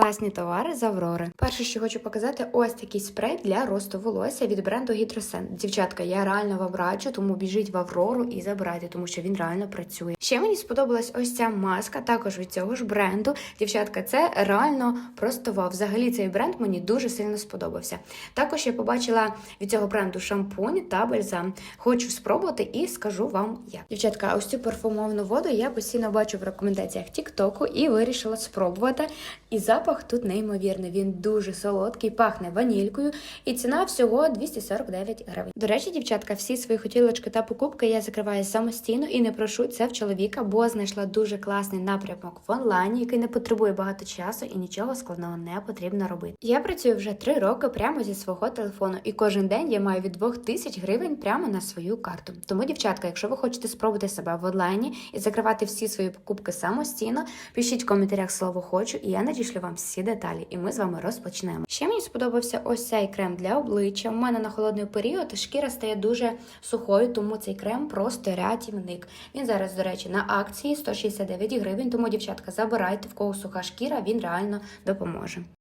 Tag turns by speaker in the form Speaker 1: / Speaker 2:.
Speaker 1: Класні товари з Аврори. Перше, що хочу показати, ось такий спрей для росту волосся від бренду Гідросен. Дівчатка, я реально вам раджу, тому біжіть в Аврору і забирайте, тому що він реально працює. Ще мені сподобалась ось ця маска, також від цього ж бренду. Дівчатка, це реально просто вау. Взагалі цей бренд мені дуже сильно сподобався. Також я побачила від цього бренду шампунь та бальзам. Хочу спробувати і скажу вам як. Дівчатка, ось цю парфумовану воду я постійно бачу в рекомендаціях Тіктоку і вирішила спробувати. І запах тут неймовірний. Він дуже солодкий, пахне ванількою, і ціна всього 249 гривень. До речі, дівчатка, всі свої хотілочки та покупки я закриваю самостійно і не прошу це в чоловіка, бо знайшла дуже класний напрямок в онлайні, який не потребує багато часу і нічого складного не потрібно робити. Я працюю вже три роки прямо зі свого телефону, і кожен день я маю від 2000 гривень прямо на свою карту. Тому, дівчатка, якщо ви хочете спробувати себе в онлайні і закривати всі свої покупки самостійно, пишіть в коментарях слово хочу, і я надішлю вам всі деталі, і ми з вами розпочнемо. Ще мені сподобався ось цей крем для обличчя. У мене на холодний період шкіра стає дуже сухою, тому цей крем просто рятівник. Він зараз, до речі, на акції 169 гривень. Тому, дівчатка, забирайте в кого суха шкіра, він реально допоможе.